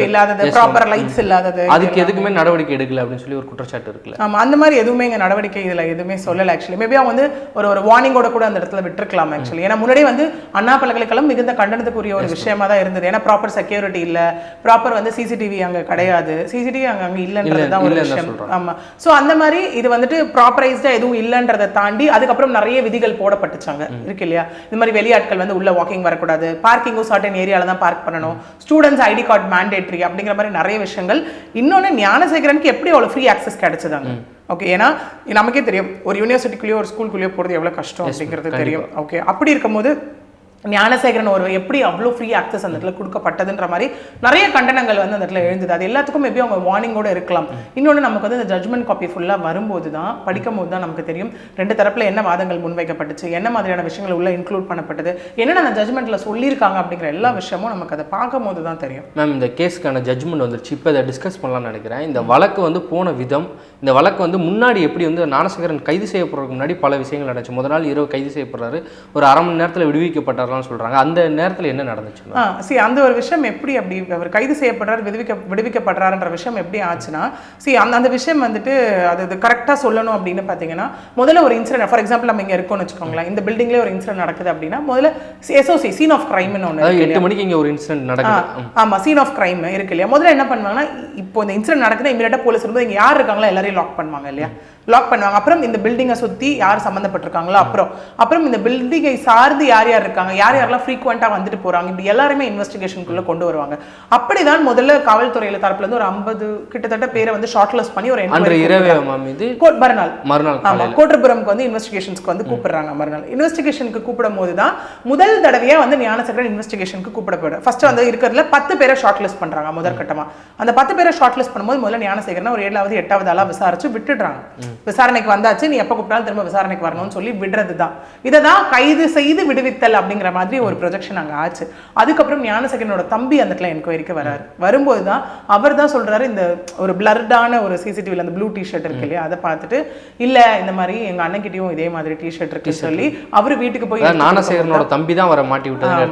இல்லாதது ப்ராப்பர். லைட்ஸ் இல்லாதது அதுக்கு எதுக்குமே நடவடிக்கை எடுக்கல அப்படின்னு சொல்லி ஒரு குற்றச்சாட்டு இருக்குல்ல. ஆமா அந்த மாதிரி எதுவுமே இங்க நடவடிக்கை இதுல எதுவுமே சொல்லல ஆக்சுவலி மேபி அவங்க வந்து ஒரு ஒரு வார்னிங்கோட கூட அந்த இடத்துல விட்டுருக்கலாம் ஆக்சுவலி ஏன்னா முன்னாடியே வந்து அண்ணா பல்கலைக்கழகம் மிகுந்த கண்டனத்துக்குரிய ஒரு விஷயமா தான் இருந்தது. ஏன்னா ப்ராப்பர் செக்யூரிட்டி இல்ல ப்ராப்பர் வந்து சிசிடிவி அங்க கிடையாது. சிசிடிவி அங்க அங்க இல்லன்றது தான் ஒரு விஷயம். சொல்றாங்க. ஆமா. சோ அந்த மாதிரி இது வந்துட்டு ப்ராப்பரைஸ்டா எதுவும் இல்லன்றதை தாண்டி அதுக்கப்புறம் நிறைய விதிகள் போடப்பட்டுச்சாங்க. இருக்கு இல்லையா? இந்த மாதிரி வெளியாட்கள் வந்து உள்ள வாக்கிங் வரக்கூடாது. பார்க்கிங்கும் சர்டன் ஏரியால தான் பார்க் பண்ணணும். ஸ்டூடெண்ட்ஸ் ஐடி கார்டு மேண்டேட்ரி அப்படிங்கிற மாதிரி நிறைய விஷயங்கள். இன்னொன்னு ஞானசேகரனுக்கு எப்படி அவ்வளவு ஃப்ரீ ஆக்சஸ் கிடைச்சதாங்க? ஓகே ஏன்னா நமக்கே தெரியும். ஒரு யூனிவர்சிட்டிக்குள்ளேயோ ஒரு ஸ்கூலுக்குள்ளேயோ போகிறது எவ்வளவு கஷ்டம் அப்படிங்கிறது தெரியும். ஓகே அப்படி இருக்கும்போது ஞானசேகரன் ஒரு எப்படி அவ்வளோ ஃப்ரீ ஆக்சஸ் அந்த இடத்துல கொடுக்கப்பட்டதுன்ற மாதிரி நிறைய கண்டனங்கள் வந்து அந்த இடத்துல எழுந்தது. அது எல்லாத்துக்கும் மேபி அவங்க வார்னிங்கோட இருக்கலாம். இன்னொன்று நமக்கு வந்து இந்த ஜட்மெண்ட் காப்பி ஃபுல்லாக வரும்போது தான் படிக்கும் போது தான் நமக்கு தெரியும் ரெண்டு தரப்பில் என்ன வாதங்கள் முன்வைக்கப்பட்டுச்சு என்ன மாதிரியான விஷயங்கள் உள்ள இன்க்ளூட் பண்ணப்பட்டது என்னென்ன அந்த ஜட்மெண்ட்டில் சொல்லியிருக்காங்க அப்படிங்கிற எல்லா விஷயமும் நமக்கு அதை பார்க்கும் போது தான் தெரியும். மேம் இந்த கேஸ்க்கான ஜட்ஜ்மெண்ட் வந்துருச்சு. இப்போ இதை டிஸ்கஸ் பண்ணலாம்னு நினைக்கிறேன். இந்த வழக்கு வந்து போன விதம். இந்த வழக்கு வந்து முன்னாடி எப்படி வந்து ஞானசேகரன் கைது செய்யப்படுறதுக்கு முன்னாடி பல விஷயங்கள் நடந்துச்சு. முதல் நாள் இரவு கைது செய்யப்படுறாரு. ஒரு அரை மணி நேரத்தில் விடுவிக்கப்பட்டார். விடுவிக்கப்பட்டார்லாம் சொல்றாங்க. அந்த நேரத்தில் என்ன நடந்துச்சு சி அந்த ஒரு விஷயம் எப்படி அப்படி அவர் கைது செய்யப்படுறார் விடுவிக்க விடுவிக்கப்படுறாருன்ற விஷயம் எப்படி ஆச்சுன்னா சி அந்த அந்த விஷயம் வந்துட்டு அது அது கரெக்டாக சொல்லணும் அப்படின்னு பார்த்தீங்கன்னா முதல்ல ஒரு இன்சிடென்ட் ஃபார் எக்ஸாம்பிள் நம்ம இங்கே இருக்கோம்னு வச்சுக்கோங்களேன் இந்த பில்டிங்லேயே ஒரு இன்சிடென்ட் நடக்குது அப்படின்னா முதல்ல எஸ்ஓசி சீன் ஆஃப் கிரைம்னு ஒன்று எட்டு மணிக்கு இங்கே ஒரு இன்சிடென்ட் நடக்குது. ம். ஆமா சீன் ஆஃப் கிரைம் இருக்கு இல்லையா? முதல்ல என்ன பண்ணுவாங்கன்னா இப்போ இந்த இன்சிடென்ட் நடக்குது இமீடியட்டா போலீஸ் வரும்போது இங்க யார் இருக்காங்களோ எல்லாரையும் லாக் பண்ணுவாங்க இல்லையா? லாக் பண்ணுவாங்க. அப்புறம் இந்த பில்டிங்கை சுத்தி யார் சம்மந்தப்பட்டிருக்காங்களோ அப்புறம். அப்புறம் இந்த பில்டிங்கை சார்ந்து யார் யார் இருக்காங்க? யார் யாரெல்லாம் ஃப்ரீக்வெண்ட்டாக வந்துட்டு போறாங்க? இப்படி எல்லாருமே இன்வெஸ்டிகேஷனுக்குள்ள கொண்டு வருவாங்க. அப்படிதான் முதல்ல காவல்துறையில தரப்புல இருந்து ஒரு ஐம்பது கிட்டத்தட்ட பேரை வந்து ஷார்ட் லிஸ்ட் பண்ணி ஒரு மறுநாள். மறுநாள் ஆமா காலையில். கோட்டபுரம்க்கு வந்து இன்வெஸ்டிகேஷன்ஸ்க்கு வந்து கூப்பிடுறாங்க மறுநாள். இன்வெஸ்டிகேஷனுக்கு கூப்பிடும் போது தான் முதல் தடவையா வந்து ஞானசேகரன் இன்வெஸ்டிகேஷனுக்கு கூப்பிடப்படும் ஃபர்ஸ்ட் வந்து இருக்கிறதுல பத்து பேரை ஷார்ட் லிஸ்ட் பண்றாங்க முதற்கட்டமா. அந்த பத்து பேரை ஷார்ட் லிஸ்ட் பண்ணும்போது முதல்ல ஞானசேகரன் ஒரு ஏழாவது எட்டாவது ஆளா விசாரிச்சு விட்டுடுறாங்க. விசாரணைக்கு வந்தாச்சு நீ எப்போ கூப்பிட்டாலும் திரும்ப விசாரணைக்கு வரணும்னு சொல்லி விடுறது தான் இதை தான் கைது செய்து விடுவித்தல் அப்படிங்கிற மாதிரி ஒரு ப்ரொஜெக்ஷன் அங்கே ஆச்சு. அதுக்கப்புறம் ஞானசேகரனோட தம்பி அந்த இடத்துல என்கொயரிக்கு வராரு. வரும்போது தான் அவர் தான் சொல்றாரு இந்த ஒரு பிளர்டான ஒரு சிசிடிவியில் அந்த ப்ளூ டிஷர்ட் இருக்கு இல்லையா அதை பார்த்துட்டு இல்ல இந்த மாதிரி எங்க அண்ணன்கிட்டயும் இதே மாதிரி டிஷர்ட் இருக்கு சொல்லி அவர் வீட்டுக்கு போய் ஞானசேகரனோட தம்பி தான் அவரை மாட்டி okay.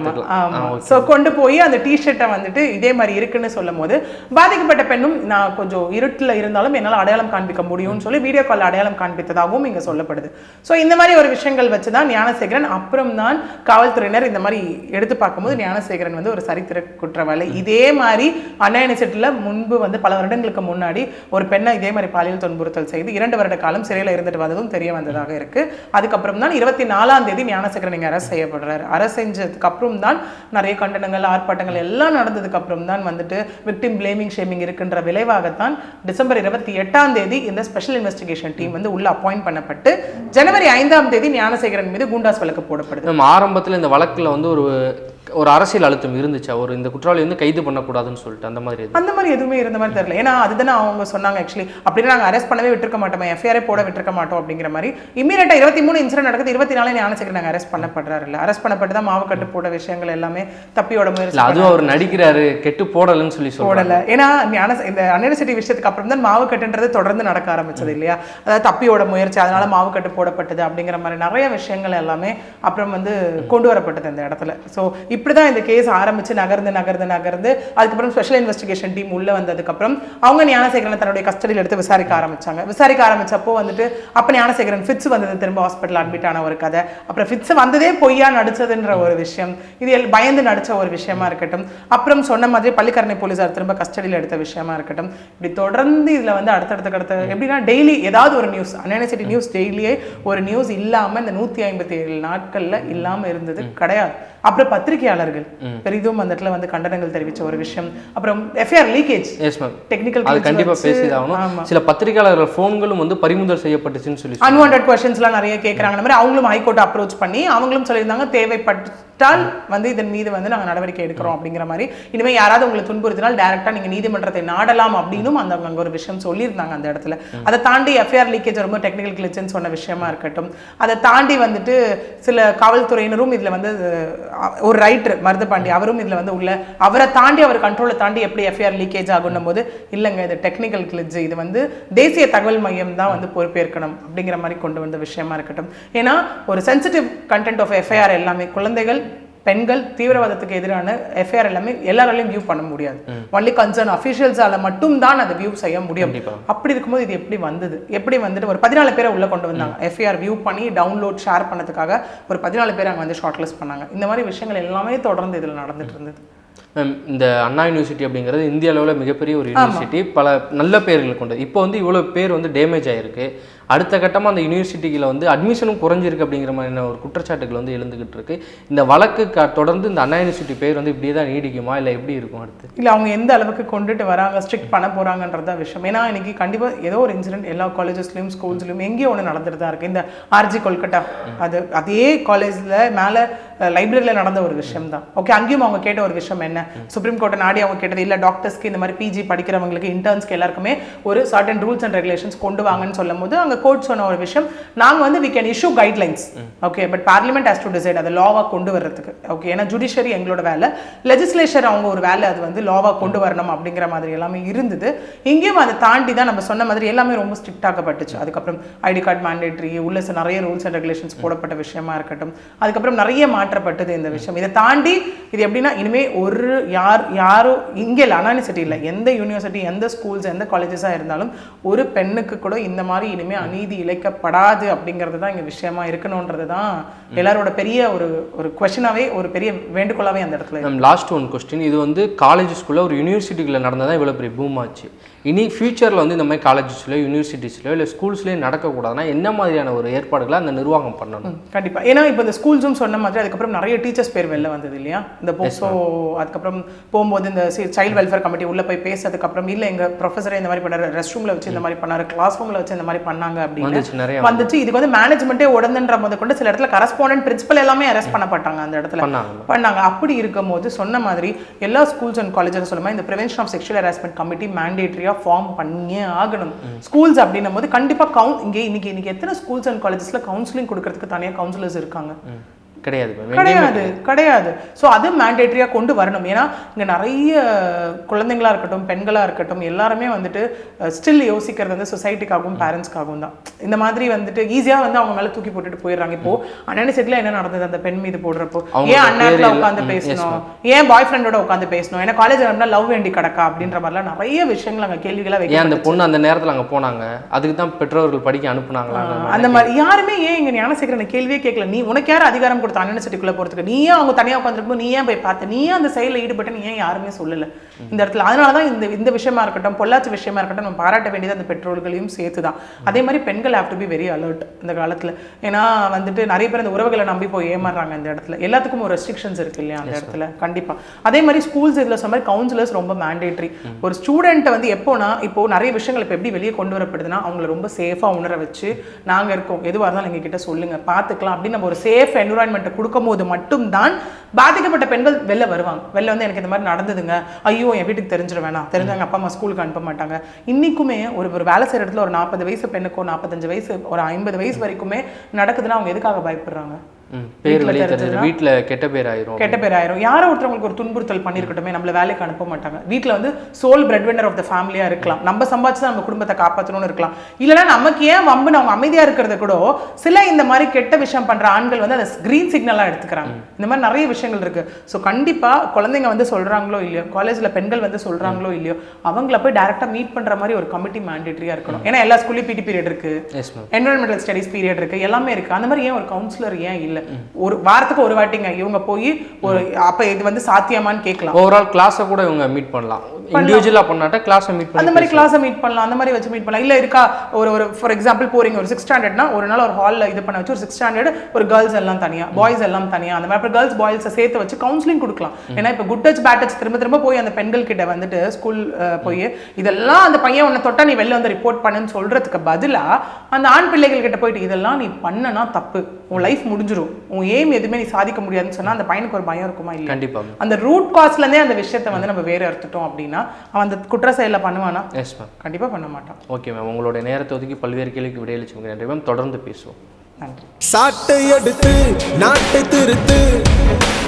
சோ கொண்டு போய் அந்த டிஷர்ட்டை வந்துட்டு இதே மாதிரி இருக்குன்னு சொல்லும் போது பாதிக்கப்பட்ட பெண்ணும் நான் கொஞ்சம் இருட்டுல இருந்தாலும் என்னால அடையாளம் காண்பிக்க முடியும்னு சொல்லி வீடியோ பல அடையாளம் காண்பித்ததாகவும் இங்க சொல்லப்படுது. ஸோ இந்த மாதிரி ஒரு விஷயங்கள் வச்சு தான் ஞானசேகரன் அப்புறம் தான் காவல்துறையினர் இந்த மாதிரி எடுத்து பார்க்கும்போது ஞானசேகரன் வந்து ஒரு சரித்திர குற்றவாளி. இதே மாதிரி அண்ணா யூனிவர்சிட்டியில முன்பு வந்து பல வருடங்களுக்கு முன்னாடி ஒரு பெண்ணை இதே மாதிரி பாலியல் துன்புறுத்தல் செய்து இரண்டு வருட காலம் சிறையில் இருந்துட்டு வந்ததும் தெரிய வந்ததாக இருக்கு. அதுக்கப்புறம் தான் இருபத்தி நாலாம் தேதி ஞானசேகரன் இங்க அரசு செய்யப்படுறாரு. அரசு செஞ்சதுக்கு அப்புறம் தான் நிறைய கண்டனங்கள் ஆர்ப்பாட்டங்கள் எல்லாம் நடந்ததுக்கு அப்புறம் தான் வந்துட்டு விக்டிம் பிளேமிங் ஷேமிங் இருக்கின்ற விளைவாகத்தான் டிசம்பர் இருபத்தி எட்டாம் தேதி இந்த ஸ்பெஷல் இன்வெஸ்டிகேஷன் டீம் வந்து உள்ள அப்பாயிண்ட் பண்ணப்பட்டு ஜனவரி ஐந்தாம் தேதி ஞானசேகரன் மீது குண்டாஸ் வழக்கு போடப்படுது. நம்ம இந்த வழக்கில் வந்து ஒரு ஒரு அரசியல் அழுத்தம் இருந்துச்சா? ஒரு இந்த குற்றவாளி வந்து கைது பண்ணக்கூடாதுன்னு சொல்லிட்டு அந்த மாதிரி அந்த மாதிரி எதுவுமே இருந்த மாதிரி தெரியல. ஏன்னா அதுதானே அவங்க சொன்னாங்க ஆக்சுவலி அப்படின்னா நாங்கள் அரெஸ்ட் பண்ணவே விட்டுருக்க மாட்டோம் எஃப்ஐஆரே போட விட்டுருக்க மாட்டோம் அப்படிங்கிற மாதிரி. இமீடியட்டா இருபத்தி மூணு இன்சிடென்ட் நடக்குது இருபத்தி நாலு ஞானசேகரன் நாங்கள் அரெஸ்ட் பண்ணப்படுறாரு இல்லை அரெஸ்ட் பண்ணப்பட்டு தான் மாவுக்கட்டு போட விஷயங்கள் எல்லாமே தப்பியோட முயற்சி அதுவும் அவர் நடிக்கிறாரு கெட்டு போடலன்னு சொல்லி போடல. ஏன்னா ஞான இந்த அன்னிவர்சிட்டி விஷயத்துக்கு அப்புறம் தான் மாவுக்கட்டுன்றது தொடர்ந்து நடக்க ஆரம்பிச்சது இல்லையா? அதாவது தப்பியோட முயற்சி அதனால மாவுக்கட்டு போடப்பட்டது அப்படிங்கிற மாதிரி நிறைய விஷயங்கள் எல்லாமே அப்புறம் வந்து கொண்டு வரப்பட்டது இந்த இடத்துல. ஸோ இப்படிதான் இந்த கேஸ் ஆரம்பிச்சு நகர்ந்து நகர்ந்து நகர்ந்து அதுக்கப்புறம் ஸ்பெஷல் இன்வெஸ்டிகேஷன் டீம் உள்ள வந்ததுக்கப்புறம் அவங்க ஞானசேகரனை தன்னுடைய கஸ்டடியில் எடுத்து விசாரிக்க ஆரம்பிச்சாங்க. விசாரிக்க ஆரம்பிச்சப்போ வந்துட்டு அப்ப ஞானசேகரன் ஃபிட்ஸ் வந்தது திரும்ப ஹாஸ்பிட்டல் அட்மிட் ஆன ஒரு கதை. அப்புறம் ஃபிட்ஸ் வந்ததே பொய்யா நடிச்சதுன்ற ஒரு விஷயம். இது எல்- பயந்து நடிச்ச ஒரு விஷயமா இருக்கட்டும். அப்புறம் சொன்ன மாதிரி பள்ளிக்கரணை போலீசார் திரும்ப கஸ்டடியில் எடுத்த விஷயமா இருக்கட்டும். இப்படி தொடர்ந்து இதுல வந்து அடுத்தடுத்த அடுத்த எப்படின்னா டெய்லி ஏதாவது ஒரு நியூஸ் அன்யூனிவர்சிட்டி நியூஸ் டெய்லியே ஒரு நியூஸ் இல்லாம இந்த நூத்தி ஐம்பத்தி ஏழு நாட்கள்ல இல்லாம இருந்தது கிடையாது. அப்புறம் பத்திரிகையாளர்கள். பெரிதும் அந்த இடத்துல வந்து கண்டனங்கள் தெரிவிச்ச ஒரு விஷயம். அப்புறம் FIR leakage yes ma'am technical அது கண்டிப்பா பேசிதாகணும் சில பத்திரிகையாளர்கள் ஃபோன்களும் வந்து பறிமுதல் செய்யப்பட்டுச்சுன்னு சொல்லி அன்வான்ட் கொஸ்டின்ஸ்லாம் நிறைய கேட்குறாங்க மாதிரி அவங்களும் ஹைகோர்ட் அப்ரோச் பண்ணி அவங்களும் சொல்லியிருந்தாங்க. தேவைப்பட்டால் வந்து இதன் மீது வந்து நாங்கள் நடவடிக்கை எடுக்கிறோம் அப்படிங்கிற மாதிரி. இனிமேல் யாராவது உங்களை துன்புறுத்தினால் டேரெக்டாக நீங்கள் நீதிமன்றத்தை நாடலாம் அப்படின்னும் அந்த அங்கே ஒரு விஷயம் சொல்லியிருந்தாங்க அந்த இடத்துல. அதை தாண்டி எஃப்ஐஆர் லீக்கேஜ் ரொம்ப டெக்னிக்கல் கிளிச்சுன்னு சொன்ன விஷயமா இருக்கட்டும். அதை தாண்டி வந்துட்டு சில காவல்துறையினரும் இதில் வந்து ஒரு ரைட்டர் மருதபாண்டி அவரும் இதில் வந்து உள்ள அவரை தாண்டி அவர் கண்ட்ரோலை தாண்டி எப்படி எஃப்ஐஆர் லீக்கேஜ் ஆகுன்னும் போது இல்லைங்க இது டெக்னிக்கல் கிளிட்ஜ் இது வந்து தேசிய தகவல் மையம் தான் வந்து பொறுப்பேற்கணும் அப்படிங்கிற மாதிரி கொண்டு வந்த விஷயமா இருக்கட்டும். ஏன்னா ஒரு சென்சிட்டிவ் கண்டென்ட் ஆஃப் எஃப்ஐஆர் எல்லாமே குழந்தைகள் பெண்கள் தீவிரவாதத்துக்கு எதிரான எஃப்ஐஆர் எல்லாமே எல்லாராலையும் வியூ பண்ண முடியாது. ஒன்லி கன்சர்ன் அஃபிஷியல்ஸால மட்டும் தான் அதை வியூ செய்ய முடியும். அப்படி இருக்கும்போது இது எப்படி வந்தது? எப்படி வந்துட்டு ஒரு பதினாலு பேரை உள்ள கொண்டு வந்தாங்க. எஃப்ஐஆர் வியூ பண்ணி டவுன்லோட் ஷேர் பண்ணதுக்காக ஒரு பதினாலு பேர் அங்கே வந்து ஷார்ட்லிஸ்ட் பண்ணாங்க. இந்த மாதிரி விஷயங்கள் எல்லாமே தொடர்ந்து இதில் நடந்துட்டு இருந்தது. மேம் இந்த அண்ணா யூனிவர்சிட்டி அப்படிங்கிறது இந்திய அளவில் மிகப்பெரிய ஒரு யூனிவர்சிட்டி பல நல்ல பேர்கள் கொண்டது. இப்போ வந்து இவ்வளோ பேர் வந்து டேமேஜ் ஆயிருக்கு. அடுத்த கட்டமாக அந்த யூனிவர்சிட்டியில் வந்து அட்மிஷனும் குறைஞ்சிருக்கு அப்படிங்கிற மாதிரியான ஒரு குற்றச்சாட்டுகள் வந்து எழுந்துகிட்டு இருக்கு. இந்த வழக்கு தொடர்ந்து இந்த அண்ணா யூனிவர்சிட்டி பேர் வந்து இப்படியே தான் நீடிக்குமா? இல்லை எப்படி இருக்கும் அடுத்து? இல்ல அவங்க எந்த அளவுக்கு கொண்டுட்டு வராங்க ஸ்ட்ரிக்ட் பண்ண போறாங்கன்றது தான் விஷயம். ஏன்னா இன்னைக்கு கண்டிப்பா ஏதோ ஒரு இன்சிடென்ட் எல்லா காலேஜஸ்லயும் ஸ்கூல்ஸ்லயும் எங்கேயோ ஒன்று நடந்துட்டு தான் இருக்கு. இந்த ஆர்ஜி கொல்கட்டா அது அதே காலேஜ்ல மேல லைப்ரரியில் நடந்த ஒரு விஷயம் தான் ஓகே அங்கேயும் அவங்க கேட்ட ஒரு விஷயம் என்ன? சுப்ரீம் கோர்ட்டை நாடி அவங்க கேட்டது இல்ல டாக்டர்ஸ்க்கு இந்த மாதிரி பிஜி படிக்கிறவங்களுக்கு இன்டர்ன்ஸ்க்கு எல்லாருக்குமே ஒரு சர்டன் ரூல்ஸ் அண்ட் ரெகுலேஷன்ஸ் கொண்டு வாங்கன்னு சொல்லும் போது அங்க கோர்ட் சொன்ன ஒரு விஷயம் நாங்க வந்து we can issue guidelines okay but parliament has to decide அதை லாவா கொண்டு வர்றதுக்கு. ஓகே ஏன்னா ஜுடிஷியரி எங்களோட வேலை. லெஜிஸ்லேச்சர் அவங்க ஒரு வேலை அது வந்து லாவா கொண்டு வரணும் அப்படிங்கிற மாதிரி எல்லாமே இருந்தது. இங்கேயும் அதை தாண்டி தான் நம்ம சொன்ன மாதிரி எல்லாமே ரொம்ப ஸ்ட்ரிக்ட் ஆக்கப்பட்டுச்சு. அதுக்கப்புறம் ஐடி கார்டு மேண்டேட்ரி உள்ள நிறைய ரூல்ஸ் அண்ட் ரெகுலேஷன்ஸ் போடப்பட்ட விஷயமா இருக்கட்டும். அதுக்கப்புறம் நிறைய மாற்றப்பட்டது இந்த விஷயம். இதை தாண்டி இது எப்படின்னா இனிமே ஒரு யார் யாரும் இங்கே இல்லை அனானிசிட்டி இல்லை எந்த யூனிவர்சிட்டி எந்த ஸ்கூல்ஸ் எந்த காலேஜஸாக இருந்தாலும் ஒரு பெண்ணுக்கு கூட இந்த மாதிரி இனிமே அநீதி இழைக்கப்படாது அப்படிங்கிறது தான் இங்கே விஷயமா இருக்கணுன்றது தான் எல்லாரோட பெரிய ஒரு ஒரு கொஷனாவே ஒரு பெரிய வேண்டுகோளாவே அந்த இடத்துல லாஸ்ட் ஒன் கொஸ்டின் இது வந்து காலேஜஸ்குள்ளே ஒரு யூனிவர்சிட்டிக்குள்ளே நடந்ததான் இவ்வளோ பெரிய பூம் ஆச்சு? இனி ஃபியூச்சரில் வந்து இந்த மாதிரி காலேஜஸ்லையோ யூனிவர்சிட்டிஸ்லையோ இல்லை ஸ்கூல்ஸ்லேயோ நடக்கக்கூடாதுன்னா என்ன மாதிரியான ஒரு ஏற்பாடுகளை அந்த நிர்வாகம் பண்ணணும்? கண்டிப்பா. ஏன்னா இப்போ இந்த ஸ்கூல்ஸும் சொன்ன மாதிரி அதுக்கப்புறம் நிறைய டீச்சர்ஸ் பேர் வெளில வந்தது இல்லையா? இந்த போக்சோ அதுக்கப்புறம் போகும்போது இந்த சைல்ட் வெல்ஃபேர் கமிட்டி உள்ள போய் பேசுறதுக்கு அப்புறம் இல்ல எங்க ப்ரொஃபஸரே இந்த மாதிரி பண்ணாரு ரெஸ்ட் ரூம்ல வச்சு இந்த மாதிரி பண்ணாரு கிளாஸ் ரூம்ல வச்சு இந்த மாதிரி பண்ணாங்க அப்படின்னு வந்துச்சு நிறைய வந்துச்சு. இதுக்கு வந்து மேனேஜ்மெண்ட்டே உடந்துன்ற முத கொண்டு சில இடத்துல கரஸ்பாண்டன்ட் பிரின்சிபல் எல்லாமே அரெஸ்ட் பண்ணப்பட்டாங்க அந்த இடத்துல. பண்ணாங்க. அப்படி இருக்கும்போது சொன்ன மாதிரி எல்லா ஸ்கூல்ஸ் அண்ட் காலேஜஸ் சொல்ல மாதிரி இந்த prevention of sexual harassment committee மேண்டேட்டரியா form பண்ணியே ஆகணும். ஸ்கூல்ஸ் அப்படின்னும் போது கண்டிப்பா கவுன் இங்கே இன்னைக்கு இன்னைக்கு எத்தனை ஸ்கூல்ஸ் அண்ட் காலேஜஸில் கவுன்சிலிங் கொடுக்கறதுக்கு தனியாக கவுன்சிலர்ஸ் இருக்காங்க? கிடையாது கிடையாது கிடையாது. ஸோ அது மேண்டேட்டரியா கொண்டு வரணும். ஏன்னா இங்க நிறைய குழந்தைங்களா இருக்கட்டும் பெண்களா இருக்கட்டும் எல்லாருமே வந்துட்டு ஸ்டில் யோசிக்கிறது வந்து சொசைட்டிக்காகவும் பேரண்ட்ஸ்க்காகவும் தான். இந்த மாதிரி வந்துட்டு ஈஸியா வந்து அவங்க மேல தூக்கி போட்டுட்டு போயிடுறாங்க. இப்போ அண்ணனி செட்ல என்ன நடந்தது அந்த பெண் மீது போடுறப்போ? ஏன் அண்ணாத்துல பேர் உட்காந்து பேசணும்? ஏன் பாய் ஃப்ரெண்டோட உட்காந்து பேசணும்? ஏன்னா காலேஜ் நடந்தா லவ் வேண்டி கிடக்கா? அப்படின்ற மாதிரிலாம் நிறைய விஷயங்கள் அங்க கேள்விகளா ஏன் வைக்க அந்த பொண்ணு அந்த நேரத்துல அங்க போனாங்க? அதுக்கு தான் பெற்றோர்கள் படிக்க அனுப்புனாங்களா அந்த மாதிரி யாருமே ஏன் இங்க ஞானசேகரன் கேள்வியே கேட்கல? நீ உனக்கு யார் அதிகாரம் கொடுத்த அண்ணன் சிட்டிக்குள்ள போறதுக்கு. நீ ஏன் அவங்க தனியா உட்காந்துருக்கும் நீ ஏன் போய் பார்த்த? நீ ஏன் அந்த செயலில் ஈடுபட்டு நீ ஏன் யாருமே சொல்லல? இந்த இடத்துல. அதனாலதான் இந்த இந்த விஷயமா இருக்கட்டும் பொள்ளாச்சி விஷயமா இருக்கட்டும் நம்ம பாராட்ட வேண்டியது அந்த பெற்றோர்களையும் சேர்த்து தான் அதே மாதிரி பெண்கள் have to be very alert இந்த காலத்துல. ஏன்னா வந்துட்டு நிறைய பேர் இந்த உறவுகளை நம்பி போய் ஏமாறுறாங்க இந்த இடத்துல. எல்லாத்துக்கும் ஒரு ரெஸ்ட்ரிக்ஷன்ஸ் இருக்கு இல்லையா அந்த இடத்துல? கண்டிப்பா. அதே மாதிரி ஸ்கூல்ஸ் இதுல சொன்ன மாதிரி கவுன்சிலர்ஸ் ரொம்ப மேண்டேட்ரி ஒரு ஸ்டூடெண்ட்டை வந்து எப்போனா இப்போ நிறைய விஷயங்கள் இப்போ எப்படி வெளியே கொண்டு வரப்படுதுன்னா அவங்கள ரொம்ப சேஃபா உணர வச்சு நாங்க இருக்கோம். எதுவாக இருந்தாலும் எங்க கிட்ட சொல்லுங்க. பார்த்துக்கலாம் அப்படின்னு நம்ம ஒரு சேஃப் என்விரான்மெண்ட்டை கொடுக்கும் கொடுக்கும்போது மட்டும்தான் பாதிக்கப்பட்ட பெண்கள் வெளில வருவாங்க. வெளில வந்து எனக்கு இந்த மாதிரி நடந்ததுங்க. ஐயோ என் வீட்டுக்கு தெரிஞ்சிட வேணாம். தெரிஞ்சாங்க அப்பா அம்மா ஸ்கூலுக்கு அனுப்ப மாட்டாங்க. இன்னைக்குமே ஒரு ஒரு வேலை செய்கிற இடத்துல ஒரு நாற்பது வயசு பெண்ணுக்கோ நாற்பத்தஞ்சு வயசு ஒரு ஐம்பது வயசு வரைக்குமே நடக்குதுன்னா அவங்க எதுக்காக பயப்படுறாங்க? பேர் வெளியே தெரிஞ்சது. வீட்டுல கெட்ட பேர் ஆயிரும் கெட்ட பேர் ஆயிரும். யாரோ ஒருத்தவங்களுக்கு ஒரு துன்புறுத்தல் பண்ணிருக்கட்டுமே நம்மள வேலைக்கு அனுப்ப மாட்டாங்க. வீட்ல வந்து sole breadwinner of the ஃபேமிலியா இருக்கலாம். நம்ம சம்பாதிச்சு நம்ம குடும்பத்தை காப்பாற்றணும்னு இருக்கலாம். இல்லைன்னா நமக்கு ஏன் வம்புன்னு அவங்க அமைதியா இருக்கிறத கூட சில இந்த மாதிரி கெட்ட விஷயம் பண்ற ஆண்கள் வந்து அதை கிரீன் சிக்னலா எடுத்துக்கிறாங்க. இந்த மாதிரி நிறைய விஷயங்கள் இருக்கு. ஸோ கண்டிப்பா குழந்தைங்க வந்து சொல்றாங்களோ இல்லையோ காலேஜ்ல பெண்கள் வந்து சொல்றாங்களோ இல்லையோ அவங்கள போய் டைரக்டா மீட் பண்ற மாதிரி ஒரு கமிட்டி மேண்டேட்டரியா இருக்கணும். ஏன்னா எல்லா ஸ்கூல்லையும் பிடி பீரியட் இருக்கு. என்வரன்மெண்டல் ஸ்டடிஸ் பீரியட் இருக்கு. எல்லாமே இருக்கு. அந்த மாதிரி ஏன் ஒரு கவுன்சிலர் ஏன் இல்ல? ஒரு வாரத்துக்கு ஒரு வாட்டிங்க. இவங்க போய் ஒரு அப்ப இது வந்து சாத்தியமான்னு கேட்கலாம். ஓவரால் கிளாஸை கூட இவங்க மீட் பண்ணலாம். இண்டிவிஜுவலா பண்ணாட்டா கிளாஸை மீட் அந்த மாதிரி கிளாஸை மீட் பண்ணலாம். அந்த மாதிரி வச்சு மீட் பண்ணலாம். இல்ல இருக்கா ஒரு ஒரு ஃபார் எக்ஸாம்பிள் போறீங்க ஒரு சிக்ஸ் ஸ்டாண்டர்ட்னா ஒரு நாள் ஒரு ஹாலில் இது பண்ண வச்சு ஒரு சிக்ஸ் ஸ்டாண்டர்ட் ஒரு கேர்ள்ஸ் எல்லாம் தனியா பாய்ஸ் எல்லாம் தனியா அந்த மாதிரி. அப்புறம் கேர்ள்ஸ் பாய்ஸை சேர்த்து வச்சு கவுன்சிலிங் கொடுக்கலாம். ஏன்னா இப்போ குட் டச் பேட் டச் திரும்ப திரும்ப போய் அந்த பெண்கள் கிட்ட வந்துட்டு ஸ்கூல் போய் இதெல்லாம் அந்த பையன் உன்னை தொட்டா நீ வெளில வந்து ரிப்போர்ட் பண்ணுன்னு சொல்றதுக்கு பதிலா அந்த ஆண் பிள்ளைகள் கிட்ட போயிட்டு இதெல்லாம் நீ பண்ணனா தப்பு. உன் லைஃப் முடிஞ்சிரும். உன் எய்ம் எதுவுமே நீ சாதிக்க முடியாதுன்னு சொன்னா அந்த பையனுக்கு ஒரு பயம் இருக்குமா இல்லையா? கண்டிப்பா. மேம் அந்த ரூட் காஸ்ட்லேருந்தே அந்த விஷயத்தை வந்து நம்ம வேற எடுத்துட்டோம் அப்படின்னா அவன் அந்த குற்ற செயலை பண்ணுவானா? எஸ் மேம் கண்டிப்பா பண்ண மாட்டான். ஓகே மேம் உங்களுடைய நேரத்தை ஒதுக்கி பல்வேறு கேள்விக்கு விடையளிச்சு நன்றி. மேம் தொடர்ந்து பேசுவோம். நன்றி. சாட்டை எடுத்து நாட்டை திருத்து.